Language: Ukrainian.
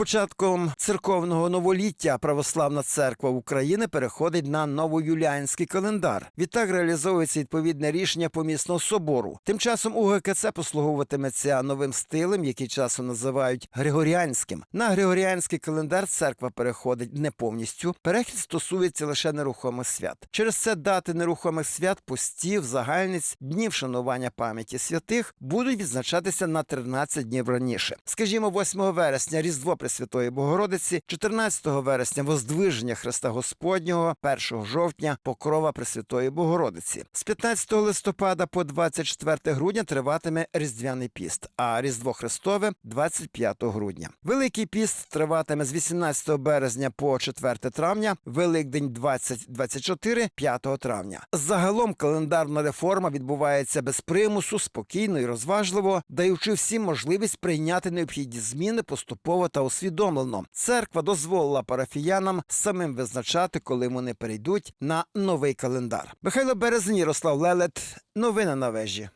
початком церковного новоліття православна церква України переходить на новоюліанський календар. Відтак реалізовується відповідне рішення помісного собору. Тим часом УГКЦ послуговуватиметься новим стилем, який часом називають григоріанським. На григоріанський календар церква переходить не повністю. Перехід стосується лише нерухомих свят. Через це дати нерухомих свят, постів, загальниць, днів шанування пам'яті святих будуть відзначатися на 13 днів раніше. Скажімо, 8 вересня Різдво Пресвятої Богородиці, 14 вересня Воздвиження Христа Господнього, 1 жовтня Покрова Пресвятої Богородиці. З 15 листопада по 24 грудня триватиме Різдвяний піст, а Різдво Христове 25 грудня. Великий піст триватиме з 18 березня по 4 травня, Великдень 2024 5 травня. Загалом календарна реформа відбувається без примусу, спокійно і розважливо, даючи всім можливість прийняти необхідні зміни поступово та усвідомлено. Церква дозволила парафіянам самим визначати, коли вони перейдуть на новий календар. Михайло Березні, Ярослав Лелет. Новини на вежі.